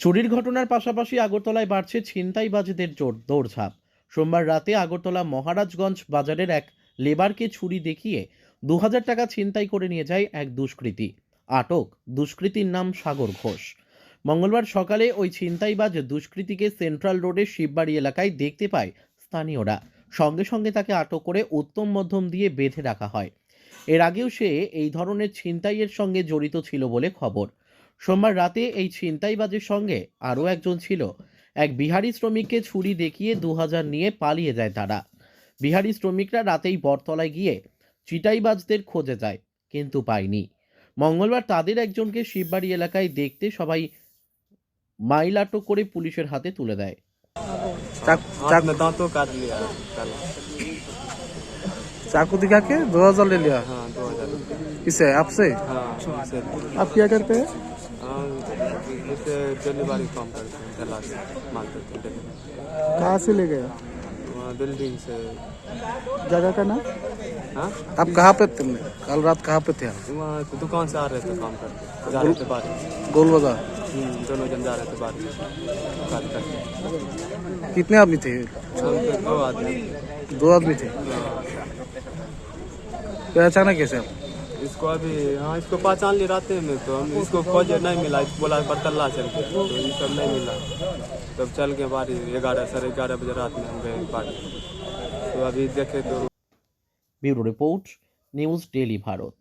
চুরির ঘটনার পাশাপাশি আগরতলায় বাড়ছে ছিনতাইবাজদের জোর দৌড়ঝাঁপ। সোমবার রাতে আগরতলা মহারাজগঞ্জ বাজারের এক লেবারকে ছুরি দেখিয়ে দু হাজার টাকা ছিনতাই করে নিয়ে যায় এক দুষ্কৃতী। আটক, দুষ্কৃতীর নাম সাগর ঘোষ। মঙ্গলবার সকালে ওই ছিনতাইবাজ দুষ্কৃতীকে সেন্ট্রাল রোডের শিববাড়ি এলাকায় দেখতে পায় স্থানীয়রা। সঙ্গে সঙ্গে তাকে আটক করে উত্তম মধ্যম দিয়ে বেঁধে রাখা হয়। এর আগেও সে এই ধরনের ছিনতাইয়ের সঙ্গে জড়িত ছিল বলে খবর। সোমবার রাতে এই ছিনতাইবাজের সঙ্গে আরও একজন ছিল এক বিহারি শ্রমিককে ছুরি দেখিয়ে দু হাজার নিয়ে পালিয়ে যায় তারা বিহারি শ্রমিকরা রাতেই বটতলায় গিয়ে চিটাইবাজদের খোঁজে যায় কিন্তু পায়নি মঙ্গলবার তাদের একজনকে শিববাড়ি এলাকায় দেখতে সবাই মাইল আটক করে পুলিশের হাতে তুলে দেয় चाक- हाथ चाक- में दांतों काट लिया कल चाकू दिखा के दो हजार ले लिया हाँ दो हजार रुपये किसे आपसे हाँ से आप क्या करते हैं हाँ डिलीवरी काम करते हैं चला के माल करते हैं। कहाँ से ले गए? वहाँ बिल्डिंग से जगह का नाम? हाँ आप कहाँ पे थे? कल रात कहाँ पे थे आप? वहाँ दुकान से आ रहे थे काम करते जा रहे थे बाहर गोल बाज़ार दोनों जन जा रहे थे बाहर करके कितने आदमी थे? दो आदमी दो आदमी थे। हाँ। फिर अचानक कैसे आप? इसको अभी हाँ इसको पहचान ली रात में तो हम इसको खोजे, नहीं मिला, इसको बोला बरतल्ला चल के तो ये सब नहीं मिला। तो तब चल के बारी, ग्यारह, साढ़े ग्यारह बजे रात में हम गए बारी। तो अभी देखे तो bureau report, news daily Bharat.